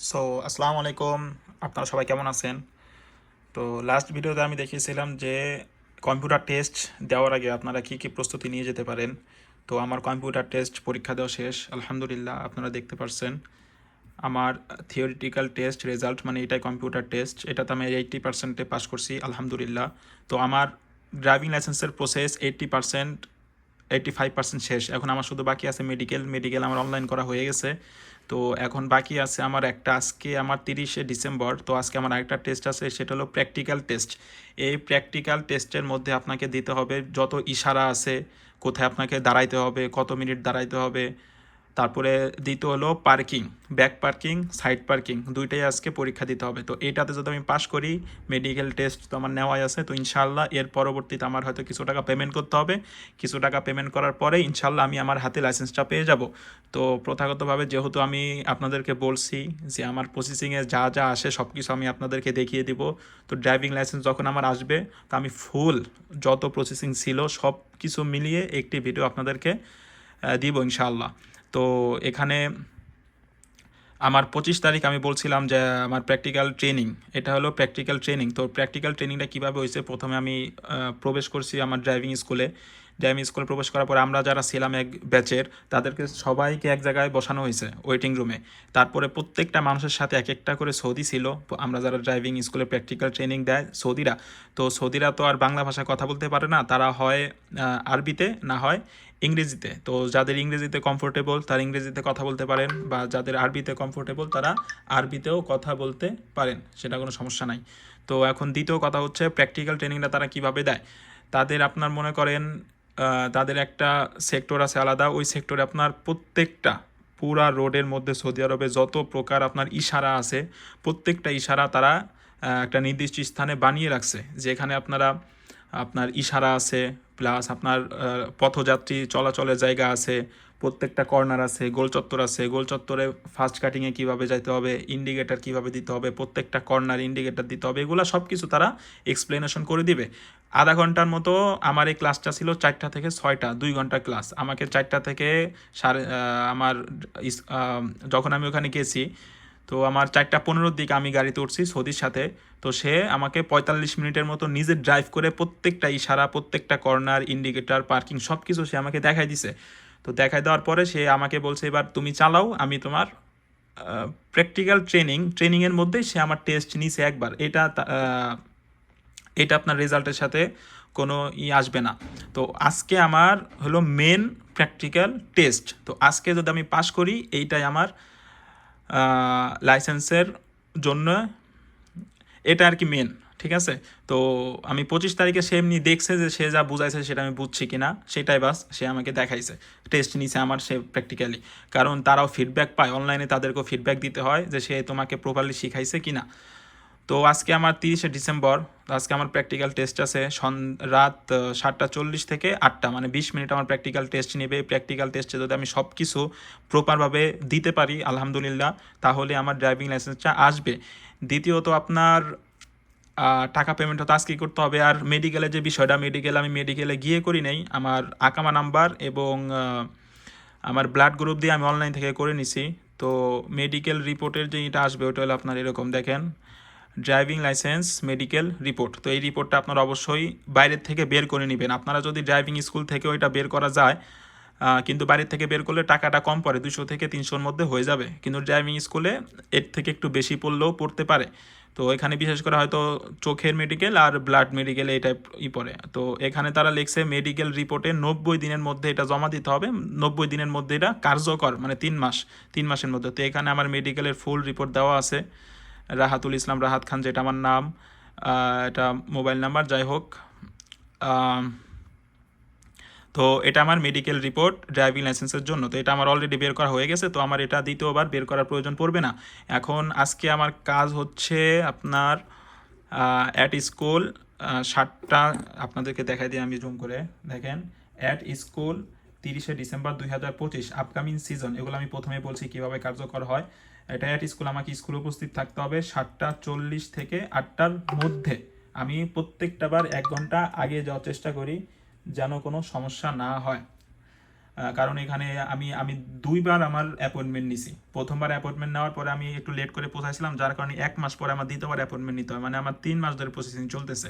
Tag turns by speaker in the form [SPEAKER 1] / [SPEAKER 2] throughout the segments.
[SPEAKER 1] So আসসালামু আলাইকুম আপনারা সবাই কেমন আছেন? তো লাস্ট ভিডিওতে আমি দেখিয়েছিলাম যে কম্পিউটার টেস্ট দেওয়ার আগে আপনারা কী কী প্রস্তুতি নিয়ে যেতে পারেন। তো, আমার কম্পিউটার টেস্ট পরীক্ষা দেওয়া শেষ। আলহামদুলিল্লাহ, আপনারা দেখতে পারছেন। আমার থিওরিটিক্যাল টেস্ট রেজাল্ট মানে এটাই কম্পিউটার টেস্ট এটাতে আমি এইট্টি পার্সেন্টে পাস করছি, আলহামদুলিল্লাহ। তো, আমার ড্রাইভিং লাইসেন্সের process eighty percent eighty five percent শেষ। এখন আমার শুধু বাকি আছে মেডিকেল মেডিকেল আমার অনলাইন করা হয়ে গেছে। তো এখন বাকি আছে আমার একটা আজকে আমার তিরিশে ডিসেম্বর। তো আজকে আমার আরেকটা টেস্ট আছে, সেটা হলো প্র্যাকটিক্যাল টেস্ট এই প্র্যাকটিক্যাল টেস্টের মধ্যে আপনাকে দিতে হবে যত ইশারা আছে, কোথায় আপনাকে দাঁড়াইতে হবে, কত মিনিট দাঁড়াইতে হবে তারপরে দ্বিতীয় হলো parking back parking side parking দুইটাই আজকে পরীক্ষা দিতে হবে। তো এটাতে যদি আমি পাশ করি মেডিকেল টেস্ট তো আমার নেওয়াই আছে, তো ইনশাল্লাহ এর পরবর্তীতে আমার হয়তো কিছু টাকা পেমেন্ট করতে হবে। কিছু টাকা পেমেন্ট করার পরে ইনশাল্লাহ আমি আমার হাতে লাইসেন্সটা পেয়ে যাব। তো প্রথাগতভাবে যেহেতু আমি আপনাদেরকে বলছি যে আমার প্রসেসিংয়ে যা যা আসে সব কিছু আমি আপনাদেরকে দেখিয়ে দিব। তো ড্রাইভিং লাইসেন্স যখন আমার আসবে, তো আমি ফুল যত প্রসেসিং ছিল সব কিছু মিলিয়ে একটি ভিডিও আপনাদেরকে দিব ইনশাআল্লাহ। তো এখানে আমার পঁচিশ তারিখ আমি বলছিলাম যে আমার প্র্যাকটিক্যাল ট্রেনিং এটা হলো প্র্যাকটিক্যাল ট্রেনিং তো প্র্যাকটিক্যাল ট্রেনিংটা কীভাবে হয়েছে? প্রথমে আমি প্রবেশ করছি আমার ড্রাইভিং স্কুলে ড্রাইভিং স্কুলে প্রবেশ করার পরে আমরা যারা ছিলাম এক ব্যাচের, তাদেরকে সবাইকে এক জায়গায় বসানো হয়েছে ওয়েটিং রুমে তারপরে প্রত্যেকটা মানুষের সাথে এক একটা করে সৌদি ছিল। আমরা যারা ড্রাইভিং স্কুলে প্র্যাকটিক্যাল ট্রেনিং দেয় সৌদিরা। তো সৌদিরা তো আর বাংলা ভাষায় কথা বলতে পারে না, তারা হয় আরবিতে না হয় ইংরেজিতে। তো যাদের ইংরেজিতে কমফোর্টেবল তারা ইংরেজিতে কথা বলতে পারেন বা যাদের আরবিতে কমফোর্টেবল তারা আরবিতেও কথা বলতে পারেন, সেটা কোনো সমস্যা নাই। তো এখন দ্বিতীয় কথা হচ্ছে প্র্যাকটিক্যাল ট্রেনিংটা তারা কীভাবে দেয়? তাদের আপনার মনে করেন তাদের একটা সেক্টর আছে আলাদা। ওই সেক্টরে আপনার প্রত্যেকটা পুরা রোডের মধ্যে সৌদি আরবে যত প্রকার আপনার ইশারা আছে, প্রত্যেকটা ইশারা তারা একটা নির্দিষ্ট স্থানে বানিয়ে রাখছে। যেখানে আপনারা, আপনার ইশারা আছে প্লাস আপনার পথযাত্রী চলাচলের জায়গা আছে প্রত্যেকটা কর্নার আছে, গোল চত্বর আছে। গোল চত্বরে ফাস্ট কাটিংয়ে কীভাবে যাইতে হবে ইন্ডিকেটার কীভাবে দিতে হবে, প্রত্যেকটা কর্নার ইন্ডিকেটার দিতে হবে, এগুলো সব কিছু তারা এক্সপ্লেনেশন করে দিবে। আধা ঘণ্টার মতো আমার এই ক্লাসটা ছিল চারটা থেকে ছয়টা, দুই ঘণ্টা ক্লাস আমাকে চারটা থেকে সাড়ে আমার যখন আমি ওখানে গেছি, তো আমার চারটা পনেরোর দিকে আমি গাড়িতে উঠছি সৌদির সাথে। তো সে আমাকে পঁয়তাল্লিশ মিনিটের মতো নিজে ড্রাইভ করে প্রত্যেকটা ইশারা, প্রত্যেকটা কর্নার ইন্ডিকেটার পার্কিং সব কিছু সে আমাকে দেখাই দিছে। তো দেখাই দেওয়ার পরে সে আমাকে বলছে, এবার তুমি চালাও, আমি তোমার প্র্যাকটিক্যাল ট্রেনিং ট্রেনিংয়ের মধ্যেই সে আমার টেস্ট নিছে একবার। এটা এটা আপনার রেজাল্টের সাথে কোনো ই আসবে না। তো আজকে আমার হলো মেন প্র্যাকটিক্যাল টেস্ট তো আজকে যদি আমি পাশ করি, এইটাই আমার লাইসেন্সের জন্য, এটা আর কি মেন ঠিক আছে? তো আমি পঁচিশ তারিখে সে এমনি দেখছে যে সে যা বুঝাইছে সেটা আমি বুঝছি কি না সেটাই বাস সে আমাকে দেখাইছে। টেস্ট নিছে আমার সে প্র্যাকটিক্যালি কারণ তারাও ফিডব্যাক পায় অনলাইনে তাদেরকেও ফিডব্যাক দিতে হয় যে সে তোমাকে প্রপারলি শিখাইছে কি না তো আজকে আমার তিরিশে ডিসেম্বর, আজকে আমার প্র্যাকটিক্যাল টেস্ট আছে সন, রাত সাতটা চল্লিশ থেকে আটটা মানে বিশ মিনিট আমার প্র্যাকটিক্যাল টেস্ট নেবে। প্র্যাকটিক্যাল টেস্টে যদি আমি সব কিছু প্রপারভাবে দিতে পারি, আলহামদুলিল্লাহ, তাহলে আমার ড্রাইভিং লাইসেন্সটা আসবে। দ্বিতীয়ত আপনার টাকা পেমেন্ট হতো আজকেই করতে হবে। আর মেডিকেলের যে বিষয়টা মেডিকেল আমি মেডিকেলে গিয়ে করি নেই। আমার আকামা নাম্বার এবং আমার ব্লাড গ্রুপ দিয়ে আমি অনলাইন থেকে করে নিছি। তো মেডিকেল রিপোর্টের যে এটা আসবে, ওটা হলো আপনার এরকম, দেখেন। ড্রাইভিং লাইসেন্স মেডিকেল রিপোর্ট তো এই রিপোর্টটা আপনারা অবশ্যই বাইরের থেকে বের করে নেবেন। আপনারা যদি ড্রাইভিং স্কুল থেকে ওইটা বের করা যায় কিন্তু বাইরের থেকে বের করলে টাকাটা কম পড়ে দুশো থেকে তিনশোর মধ্যে হয়ে যাবে। কিন্তু ড্রাইভিং স্কুলে এর থেকে একটু বেশি পড়লেও পড়তে পারে। তো এখানে বিশেষ করে হয়তো চোখের মেডিকেল আর ব্লাড মেডিকেল এই টাইপ ই পড়ে। তো এখানে তারা লিখছে মেডিকেল রিপোর্টে নব্বই দিনের মধ্যে এটা জমা দিতে হবে, নব্বই দিনের মধ্যে এটা কার্যকর মানে তিন মাস, তিন মাসের মধ্যে। তো এখানে আমার মেডিকেলের ফুল রিপোর্ট দেওয়া আছে, রাহাতুল ইসলাম, রাহাত খান যেটা আমার নাম এটা মোবাইল নাম্বার যাই হোক তো এটা আমার মেডিকেল রিপোর্ট ড্রাইভিং লাইসেন্সের জন্য। তো এটা আমার অলরেডি বের করা হয়ে গেছে, তো আমার এটা দ্বিতীয়বার বের করার প্রয়োজন পড়বে না। এখন আজকে আমার কাজ হচ্ছে আপনার অ্যাট স্কুল সাতটা, আপনাদেরকে দেখাই দিই আমি জুম করে, দেখেন। অ্যাট স্কুল তিরিশে ডিসেম্বর দুই হাজার পঁচিশ আপকামিং সিজন এগুলো আমি প্রথমে বলছি কীভাবে কার্যকর হয়। এটা অ্যাট স্কুল আমাকে স্কুলে উপস্থিত থাকতে হবে সাতটা চল্লিশ থেকে আটটার মধ্যে। আমি প্রত্যেকটা বার এক ঘণ্টা আগে যাওয়ার চেষ্টা করি যেন কোনো সমস্যা না হয়। কারণ এখানে আমি আমি দুইবার আমার অ্যাপয়েন্টমেন্ট নিছি। প্রথমবার অ্যাপয়েন্টমেন্ট নেওয়ার পরে আমি একটু লেট করে পৌঁছাইছিলাম, যার কারণে এক মাস পরে আমার দ্বিতীয়বার অ্যাপয়েন্টমেন্ট নিতে হয়। মানে আমার তিন মাস ধরে প্রসেসিং চলতেছে।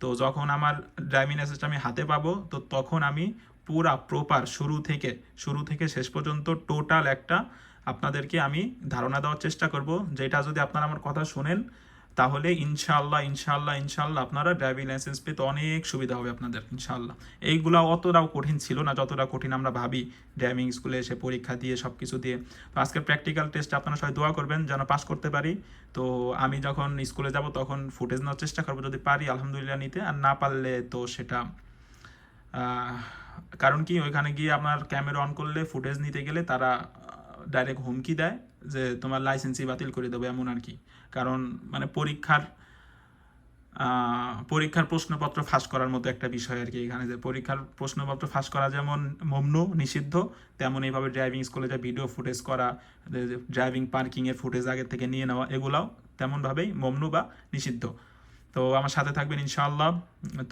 [SPEAKER 1] তো যখন আমার ড্রাইভিং লাইসেন্সটা আমি হাতে পাবো, তো তখন আমি পুরা প্রপার শুরু থেকে শুরু থেকে শেষ পর্যন্ত টোটাল একটা আপনাদেরকে আমি ধারণা দেওয়ার চেষ্টা করব, যেটা যদি আপনারা আমার কথা শুনেন তাহলে ইনশাল্লাহ ইনশাল্লাহ ইনশাল্লাহ আপনারা ড্রাইভিং লাইসেন্স পেতে অনেক সুবিধা হবে আপনাদের ইনশাল্লাহ এইগুলা অতটাও কঠিন ছিল না, যতটা কঠিন আমরা ভাবি ড্রাইভিং স্কুলে এসে পরীক্ষা দিয়ে সব কিছু দিয়ে। তো আজকের প্র্যাকটিক্যাল টেস্ট আপনারা সবাই দোয়া করবেন যেন পাস করতে পারি। তো আমি যখন স্কুলে যাব তখন ফুটেজ নেওয়ার চেষ্টা করব যদি পারি, আলহামদুলিল্লাহ নিতে। আর না পারলে তো সেটা কারণ কি ওইখানে গিয়ে আপনার ক্যামেরা অন করলে ফুটেজ নিতে গেলে তারা ডাইরেক্ট হুমকি দেয়। যে তোমার লাইসেন্সই বাতিল করে দেবো এমন আর কি। কারণ মানে পরীক্ষার পরীক্ষার প্রশ্নপত্র ফাঁস করার মতো একটা বিষয় আর কি এখানে যে পরীক্ষার প্রশ্নপত্র ফাঁস করা যেমন মমনু নিষিদ্ধ তেমন এইভাবে ড্রাইভিং স্কুলে যে ভিডিও ফুটেজ করা ড্রাইভিং পার্কিংয়ের ফুটেজ আগের থেকে নিয়ে নেওয়া, এগুলাও তেমনভাবেই মমনু বা নিষিদ্ধ। তো আমার সাথে থাকবেন ইনশাআল্লাহ।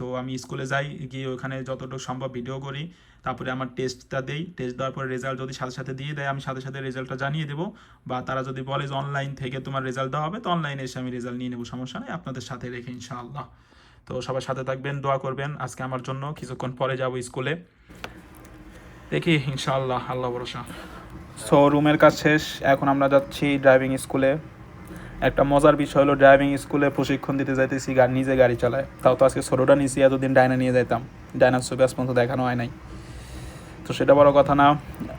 [SPEAKER 1] তো আমি স্কুলে যাই, গিয়ে ওখানে যতটুকু সম্ভব ভিডিও করি, তারপরে আমার টেস্টটা দেই। টেস্ট দেওয়ার পরে রেজাল্ট যদি সাথে সাথে দিয়ে দেয়, আমি সাথে সাথে রেজাল্টটা জানিয়ে দেবো। বা তারা যদি বলে যে অনলাইন থেকে তোমার রেজাল্ট দেওয়া হবে, তো অনলাইনে এসে আমি রেজাল্ট নিয়ে নেব, সমস্যা নেই, আপনাদের সাথে রেখে ইনশাআল্লাহ। তো সবার সাথে থাকবেন, দোয়া করবেন। আজকে আমার জন্য কিছুক্ষণ পরে যাব স্কুলে। দেখি, ইনশাআল্লাহ, আল্লাহ ভরসা। সো রুমের কাজ শেষ, এখন আমরা যাচ্ছি ড্রাইভিং স্কুলে একটা মজার বিষয় হলো ড্রাইভিং স্কুলে প্রশিক্ষণ দিতে যাইতেছি গাড়ি নিজে গাড়ি চালায়। তাও তো আজকে ছোটোটা নিয়েছি এতদিন ডাইনা নিয়ে যাইতাম। ডায়নার ছবি আজ পর্যন্ত দেখানো হয় নাই। তো সেটা বড় কথা না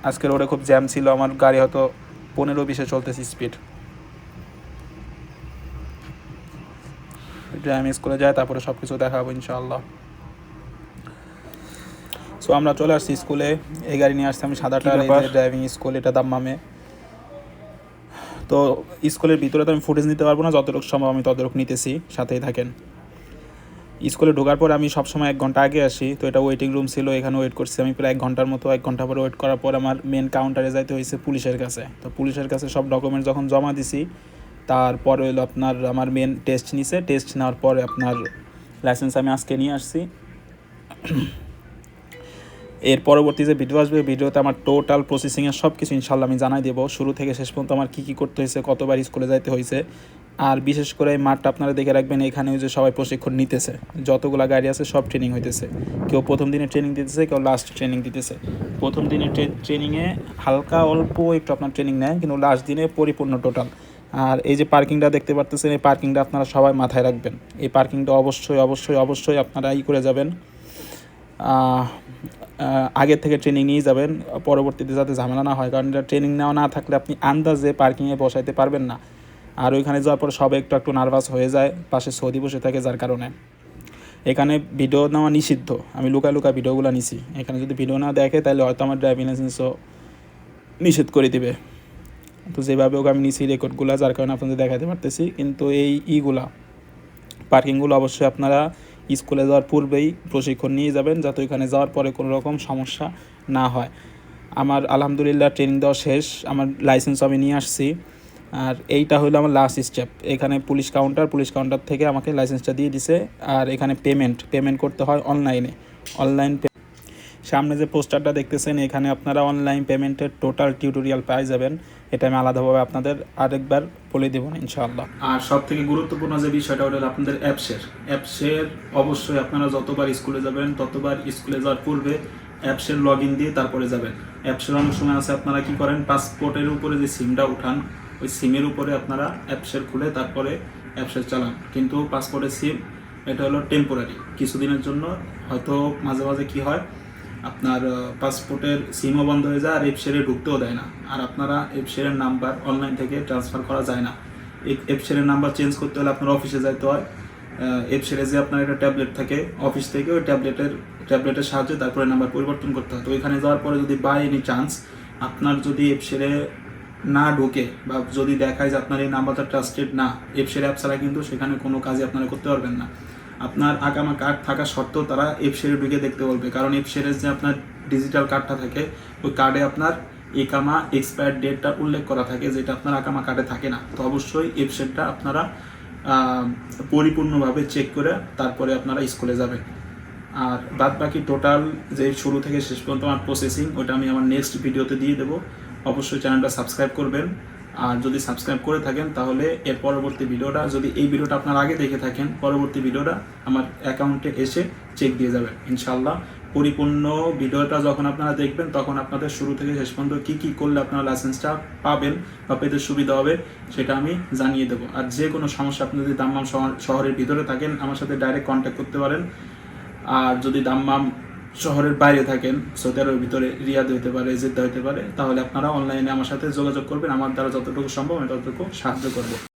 [SPEAKER 1] আজকে রোডে খুব জ্যাম ছিল আমার গাড়ি হয়তো পনেরো বিশে চলতেছে স্পিড ড্রাইভিং স্কুলে যায় তারপরে সব কিছু দেখাবো ইনশাআল্লাহ। সো আমরা চলে আসছি স্কুলে এই গাড়ি নিয়ে আসছি আমি সাদাটার এই ড্রাইভিং স্কুল এটা দাম্মামে। তো স্কুলের ভিতরে তো আমি ফুটেজ নিতে পারব না, যতটুকু সম্ভব আমি ততটুকু নিতেছি, সাথেই থাকেন। স্কুলে ঢোকার পর আমি সবসময় এক ঘণ্টা আগে আসি, তো এটা ওয়েটিং রুম ছিল, এখানে ওয়েট করছি। আমি প্রায় এক ঘণ্টার মতো, এক ঘণ্টা পরে ওয়েট করার পর আমার মেন কাউন্টারে যাইতে হয়েছে পুলিশের কাছে। তো পুলিশের কাছে সব ডকুমেন্ট যখন জমা দিছি, তারপর হইল আপনার আমার মেন টেস্ট নিছে। টেস্ট নেওয়ার পরে আপনার লাইসেন্স আমি আজকে নিয়ে আসছি। এর পরবর্তী যে ভিডিও আসবে ভিডিওতে আমার টোটাল প্রসেসিংয়ের সব কিছু ইনশাল্লাহ আমি জানাই দেবো। শুরু থেকে শেষ পর্যন্ত আমার কী কী করতে হয়েছে, কতবার স্কুলে যাইতে হয়েছে। আর বিশেষ করে এই মাঠটা আপনারা দেখে রাখবেন, এখানে ওই যে সবাই প্রশিক্ষণ নিতেছে। যতগুলা গাড়ি আছে, সব ট্রেনিং হইতেছে। কেউ প্রথম দিনে ট্রেনিং দিতেছে, কেউ লাস্ট ট্রেনিং দিতেছে। প্রথম দিনের ট্রেনিংয়ে হালকা অল্প একটু আপনার ট্রেনিং নেয়, কিন্তু লাস্ট দিনে পরিপূর্ণ টোটাল আর এই যে পার্কিংটা দেখতে পারতেছেন, এই পার্কিংটা আপনারা সবাই মাথায় রাখবেন। এই পার্কিংটা অবশ্যই অবশ্যই অবশ্যই আপনারা ই করে যাবেন। আগের থেকে ট্রেনিং নিয়ে যাবেন, পরবর্তীতে যাতে ঝামেলা না হয়, কারণ ট্রেনিং নেওয়া না থাকলে আপনি আন্দাজে পার্কিংয়ে বসাইতে পারবেন না। আর ওইখানে যাওয়ার পর সবাই একটু একটু নার্ভাস হয়ে যায়, পাশে সৌদি বসে থাকে যার কারণে। এখানে ভিডিও নেওয়া নিষিদ্ধ। আমি লুকায় লুকায় ভিডিওগুলো নিছি। এখানে যদি ভিডিও না দেখে, তাহলে হয়তো আমার ড্রাইভিং লাইসেন্সও নিষেধ করে দিবে। তো যেভাবে ওকে আমি নিছি রেকর্ডগুলো যার কারণে আপনাদের দেখাতে পারতেছি। কিন্তু এই ইগুলা পার্কিংগুলো অবশ্যই আপনারা স্কুলে যাওয়ার পূর্বেই প্রশিক্ষণ নিয়ে যাবেন যাতে ওইখানে যাওয়ার পরে কোনো রকম সমস্যা না হয়। আমার আলহামদুলিল্লাহ ট্রেনিং দেওয়া শেষ, আমার লাইসেন্স আমি নিয়ে আসছি। আর এইটা হলো আমার লাস্ট স্টেপ এখানে পুলিশ কাউন্টার পুলিশ কাউন্টার থেকে আমাকে লাইসেন্সটা দিয়ে দিছে। আর এখানে পেমেন্ট পেমেন্ট করতে হয় অনলাইনে অনলাইন সামনে যে পোস্টারটা দেখতেছেন, এখানে আপনারা অনলাইন পেমেন্টের টোটাল টিউটোরিয়াল পাই যাবেন। এটা আমি আলাদাভাবে আপনাদের আরেকবার বলে দেবো, ইনশাআল্লাহ। আর সব থেকে গুরুত্বপূর্ণ যে বিষয়টা হলো আপনাদের অ্যাপসের অ্যাপসের অবশ্যই আপনারা যতবার স্কুলে যাবেন, ততবার স্কুলে যাওয়ার পূর্বে অ্যাপসের লগ ইন দিয়ে তারপরে যাবেন। অ্যাপসের অনেক সময় আছে, আপনারা কি করেন পাসপোর্টের উপরে যে সিমটা উঠান, ওই সিমের উপরে আপনারা অ্যাপসের খুলে তারপরে অ্যাপসের চালান। কিন্তু পাসপোর্টের সিম এটা হলো টেম্পোরারি কিছুদিনের জন্য হয়তো মাঝে মাঝে কি হয় আপনার পাসপোর্টের সিমও বন্ধ হয়ে যায় আর এফশেরে ঢুকতেও দেয় না। আর আপনারা এফশেরের নাম্বার অনলাইন থেকে ট্রান্সফার করা যায় না। এই এফশেরের নাম্বার চেঞ্জ করতে হলে আপনার অফিসে যাইতে হয়। এফশেরে যে আপনার একটা ট্যাবলেট থাকে অফিস থেকে ওই ট্যাবলেটের ট্যাবলেটের সাহায্যে তারপরে নাম্বার পরিবর্তন করতে হয়। তো ওইখানে যাওয়ার পরে যদি বাই এনি চান্স আপনার যদি এফশেরে না ঢুকে বা যদি দেখায় যে আপনার এই নাম্বারটা ট্রাস্টেড না এফশের অ্যাপ ছাড়া কিন্তু সেখানে কোনো কাজই আপনারা করতে পারবেন না। আপনার আগামা কার্ড থাকা সত্ত্বেও তারা এফশেরে ঢুকে দেখতে বলবে। কারণ এফ এফশেরের যে আপনার ডিজিটাল কার্ডটা থাকে, ওই কার্ডে আপনার একামা এক্সপায়ার ডেটটা উল্লেখ করা থাকে, যেটা আপনার আকামা কার্ডে থাকে না। তো অবশ্যই এফশেরটা আপনারা পরিপূর্ণভাবে চেক করে তারপরে আপনারা স্কুলে যাবেন। আর বাদ বাকি টোটাল যে শুরু থেকে শেষ পর্যন্ত আমার প্রসেসিং ওটা আমি আমার নেক্সট ভিডিওতে দিয়ে দেবো। অবশ্যই চ্যানেলটা সাবস্ক্রাইব করবেন। আর যদি সাবস্ক্রাইব করে থাকেন, তাহলে এর পরবর্তী ভিডিওটা, যদি এই ভিডিওটা আপনার আগে দেখে থাকেন, পরবর্তী ভিডিওটা আমার অ্যাকাউন্টে এসে চেক দিয়ে যাবেন ইনশাল্লাহ পরিপূর্ণ ভিডিওটা যখন আপনারা দেখবেন, তখন আপনাদের শুরু থেকে শেষ পর্যন্ত কী কী করলে আপনারা লাইসেন্সটা পাবেন বা পেতে সুবিধা হবে, সেটা আমি জানিয়ে দেবো। আর যে কোনো সমস্যা, আপনি যদি দাম্মাম শহর- শহরের ভিতরে থাকেন, আমার সাথে ডাইরেক্ট কন্ট্যাক্ট করতে পারেন। আর যদি দাম্মাম শহরের বাইরে থাকেন, সৌদি আরবের ভিতরে রিয়াদ হতে পারে, জেদ্দা হতে পারে, তাহলে আপনারা অনলাইনে আমার সাথে যোগাযোগ করবেন, আমার দ্বারা যতটুকু সম্ভব আমি ততটুকু সাহায্য করব।